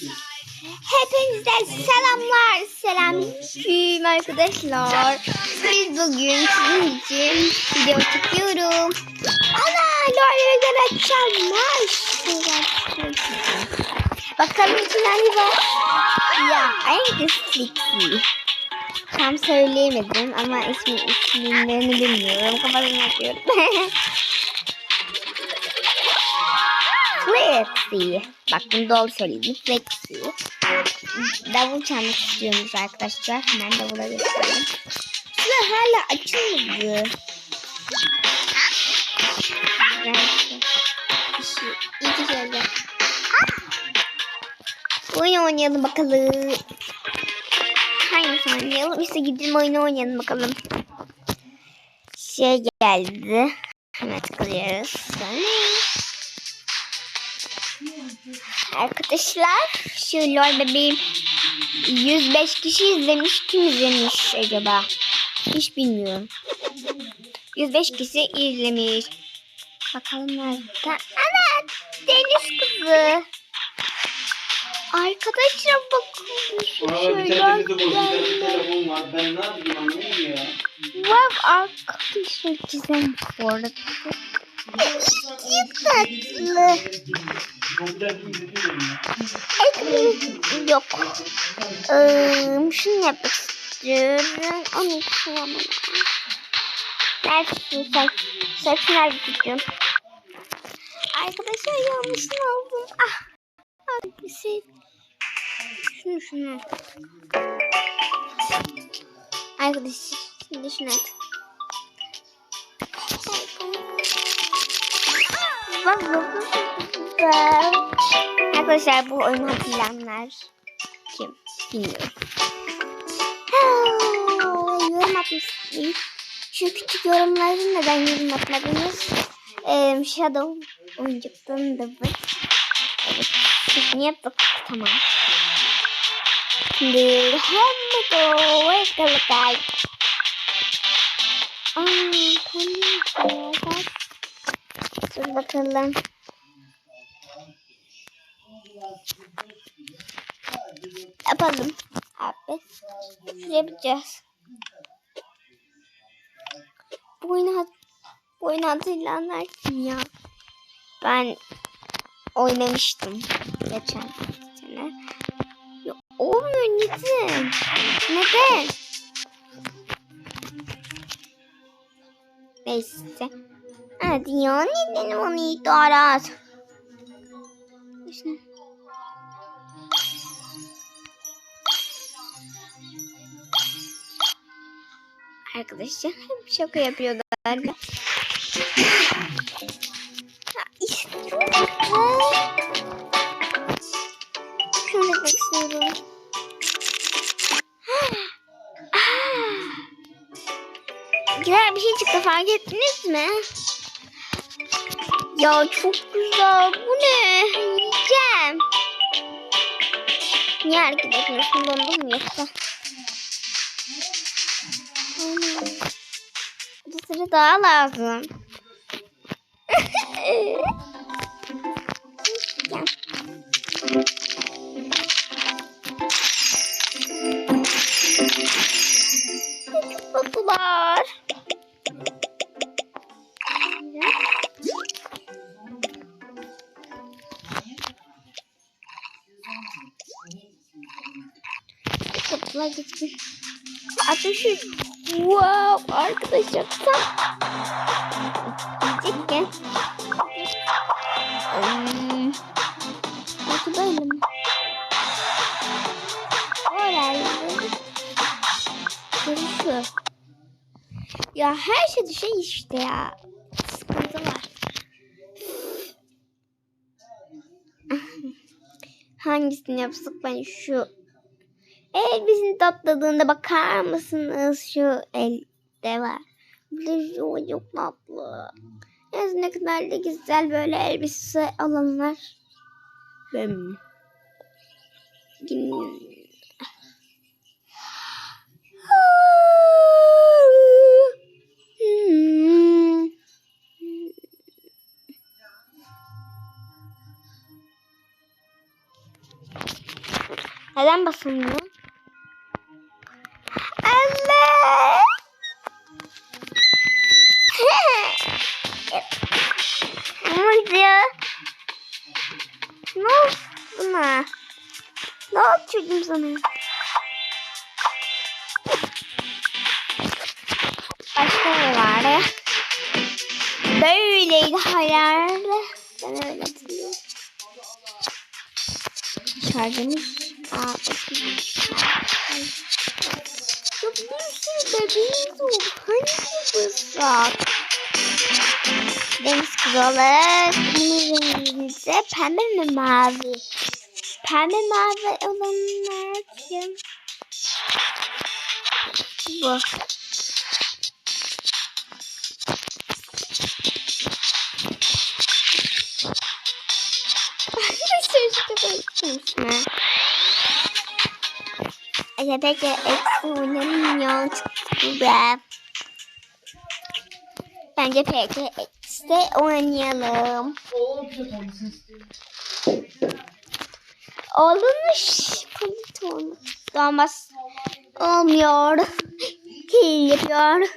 Hepinizden selamlar. Selamünaleyküm arkadaşlar. Biz bugün sizin için video çekiyorum. Ana lol açılmış. Bakalım içinde ne var? Ya en Flixi. Tam söyleyemedim ama ismi isimlerini bilmiyorum. Kafadan yapıyorum. Flexi. Bak bunu doğru söyledim. Flexi. Davul çalmak istiyoruz arkadaşlar. Hemen davula göstereyim. Sıra hala açılmadı. İyi ki şöyle. Oyun oynayalım bakalım. Hangisi oynayalım? İşte gidelim oyun oynayalım bakalım. Şey geldi. Hemen tıklıyoruz. Sonra... Arkadaşlar şu lol bebeğim 105 kişi izlemiş. Kim izlemiş acaba? Hiç bilmiyorum. 105 kişi izlemiş. Bakalım nerede? Ana deniz kızı. Arkadaşlar bakın. Orada bir de güzel. bir telefon var. Ben ne yapayım ya. Wow arkadaşlar güzel bu arada. İyi tatlı. Yok. Ee, şunu yapmak istiyorum. Onu kullanmam. Neredesin sen? Nerede tutuyorsun? Arkadaşlar yanlışını aldım. Ah. Ah şey. Şunu şunu. Arkadaşlar şimdi şunu at. Bak bak. Arkadaşlar bu oyunu hatırlayanlar kim bilmiyorum. Yorum atmışsınız. Şu küçük yorumları neden yorum atmadınız? Ee, Shadow oyuncaktan da var. Evet. Şimdi yaptık. Tamam. Şimdi hem de bakalım. Aa, tamam. Dur bakalım. Yapalım. Abi. Yapacağız. Bu oyunu, bu oyunu kim ya? Ben oynamıştım geçen sene. Ya, olmuyor neden? Neden? Neyse. Hadi ya neden onu idare et? Arkadaşlar hep şaka yapıyorlar. Ya işte çok güzel. Bir şey çıktı fark ettiniz mi? Ya çok güzel. Bu ne? Yiyeceğim. Niye hareket etmiyorsun? Dondum yoksa? Bir sürü daha lazım. Gitti. Ateşi. Wow arkadaşlar tam. Gel. Hmm. Nasıl böyle mi? Herhalde. Kırısı. Ya her şey şey işte ya. Sıkıntı var. Hangisini yapsak ben şu Elbisini tatlılığına bakar mısınız? Şu elde var. Bir çok tatlı. Evet, ne kadar da güzel böyle elbise alanlar. Ben... Neden basamıyor? Ne oldu buna? Ne çocuğum sana? Başka ne vardı? Böyleydi hayalde. Ben öyle hatırlıyorum. Şarjımız. Aa, bakayım. Ay. Ya bir sürü bebeğimiz oldu. Hani bırak? Deniz kızı olarak bunun pembe mi mavi? Pembe mavi olanlar kim? Bu. Eksi oynamıyor çıktı be. Bence peki eksi oynayalım. Olmuş. Polit olmuş. Olmaz. Olmuyor. Kil yapıyor.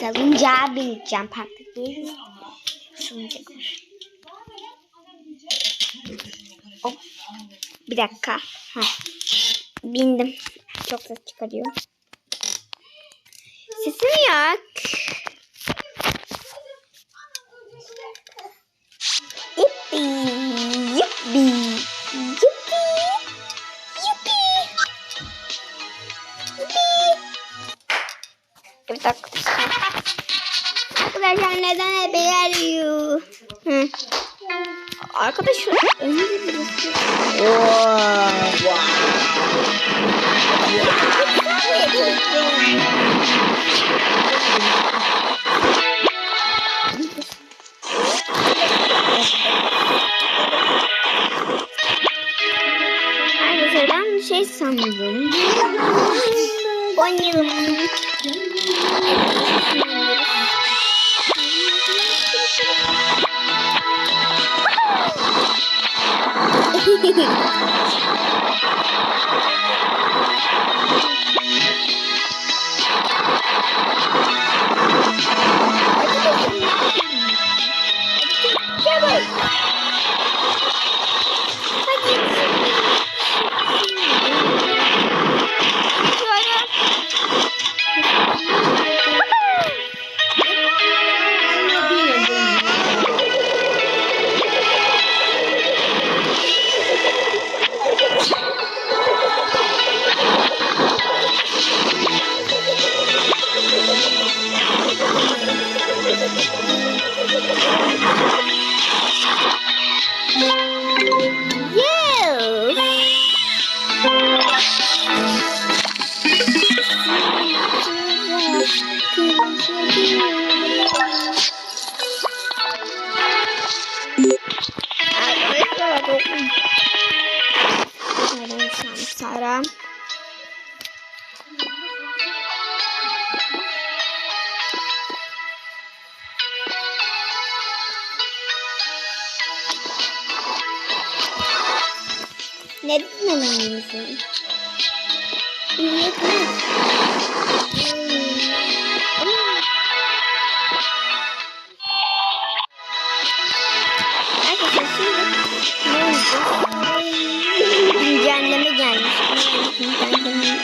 Salıncağa bineceğim parkta değil. Salıncak var. Oh. Bir dakika. Ha. Bindim. Çok ses çıkarıyor. Sesim yok. Evet arkadaşlar. Arkadaşlar neden hep geliyor? Hı. Arkadaşlar önce birisi. Arkadaşlar ben bir şey sandım. Oynayalım. Sara. Ne dinlemelisin? Arkadaşlar şimdi ne oldu? Güncelleme gelmiş. Güncelleme.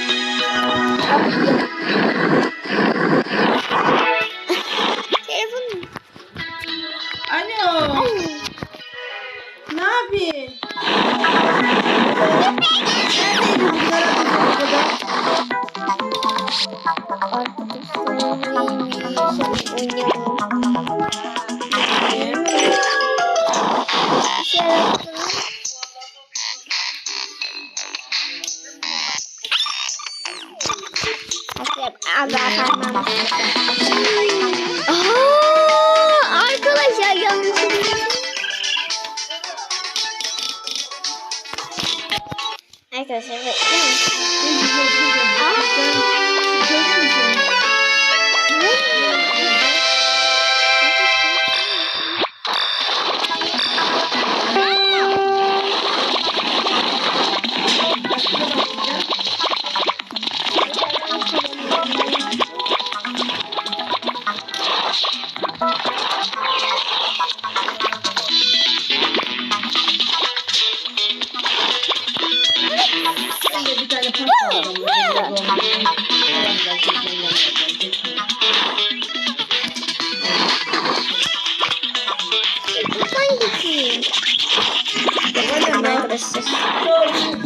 Arkadaşlar.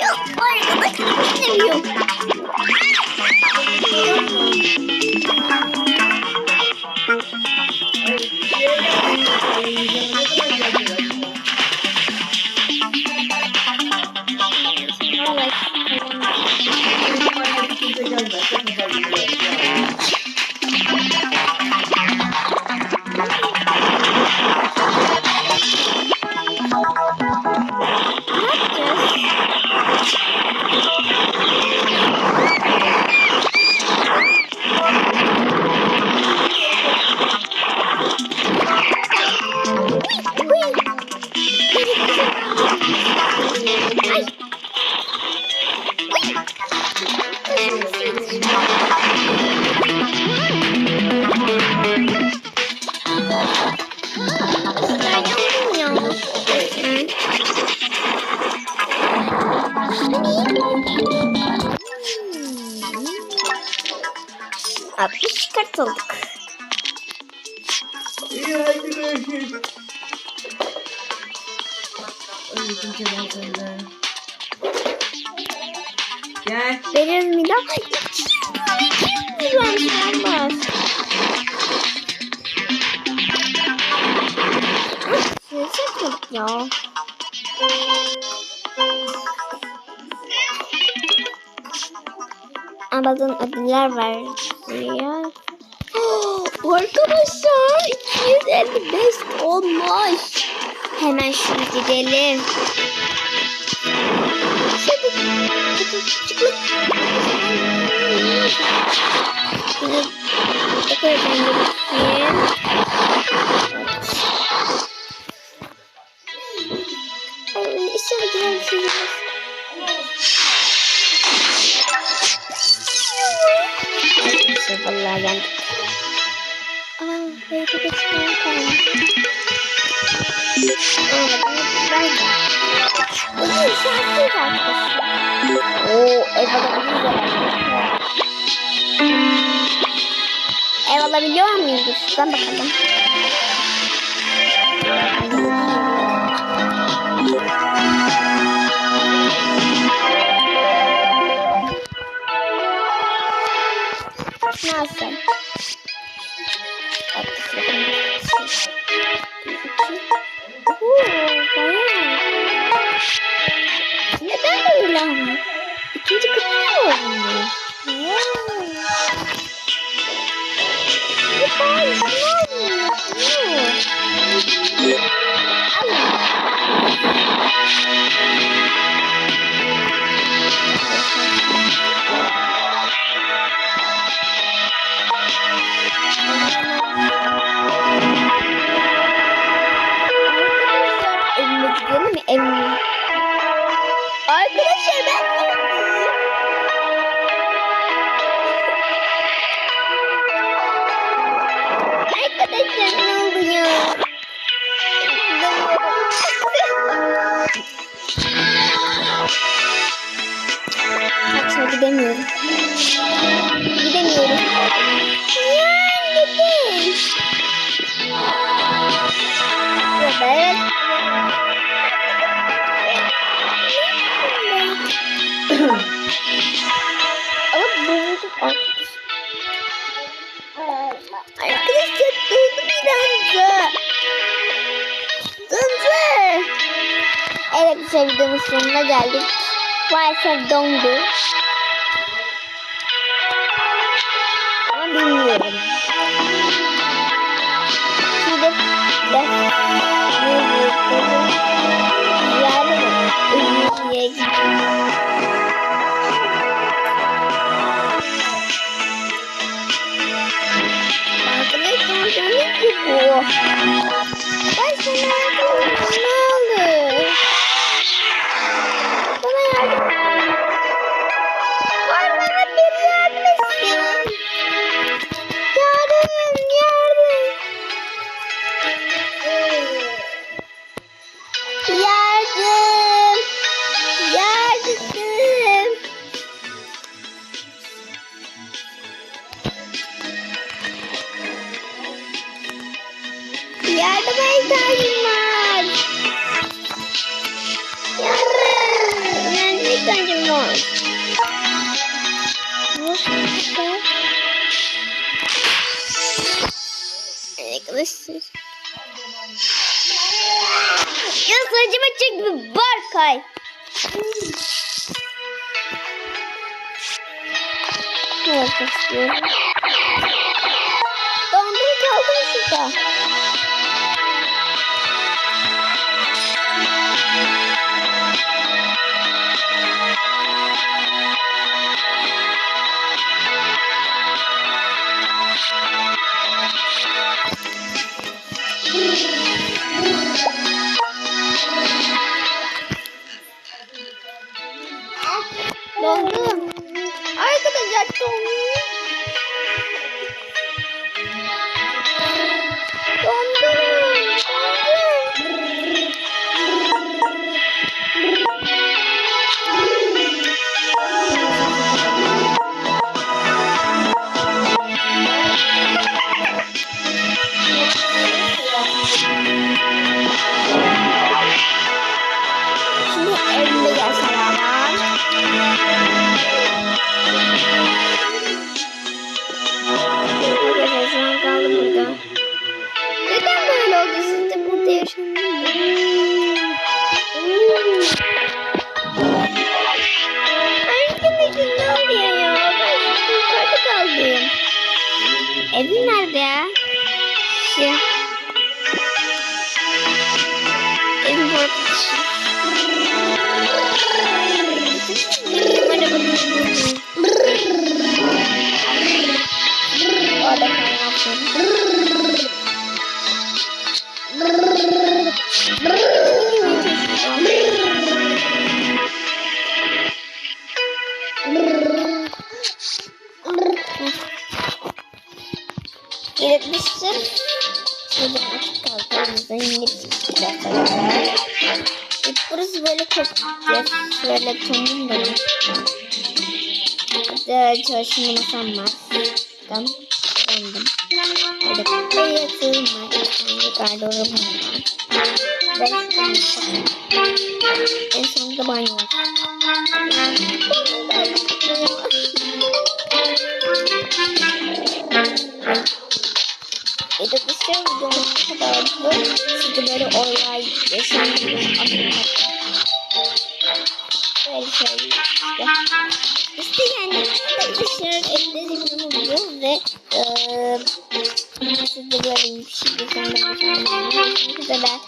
Yok arkadaşlar istemiyorum. Altmış çıkartıldık. İyi görüşürüz. Ay, kimse ben. Gel. Bir daha. Güzelmiş olmaz. Ya. Amazon ödüller var. Arkadaşlar 255 olmuş. Hemen şimdi gidelim. Çabuk. Çabuk. Vallahi geldik. Aa, belki de çıkan kalmış. Ben... Bugün şarkıydı arkadaşlar. Oo, ev alabiliriz. Ev alabiliyor muyuz? Şuradan bakalım. Oo, bayağı. Neden böyle ama? İkinci kısmı mı olmuş? İşte videonun sonuna geldik. Maalesef dondu. Ama bilmiyorum. Şimdi de yarın Ünlü'ye gideceğim. Arkadaşlar demek ki bu. arkadaşlar. Arkadaşlar. Ya saçıma çekme Barkay. Arkadaşlar. Dondum kaldım şurada. Dondum. Burası böyle çok güzel. Şöyle tombul böyle. Burada çalışma masam var. Tam döndüm. Orada kupa yatağım var. Ben şuradan çıkıyorum. En sonunda banyo var. De bu şey videonun bu kadardı. Böyle olay yaşamını anlatmak. Böyle şey işte. İşte yani arkadaşlar evde zihnimi buluyor ve siz de böyle bir şey yaşamını yaşamını Güzel.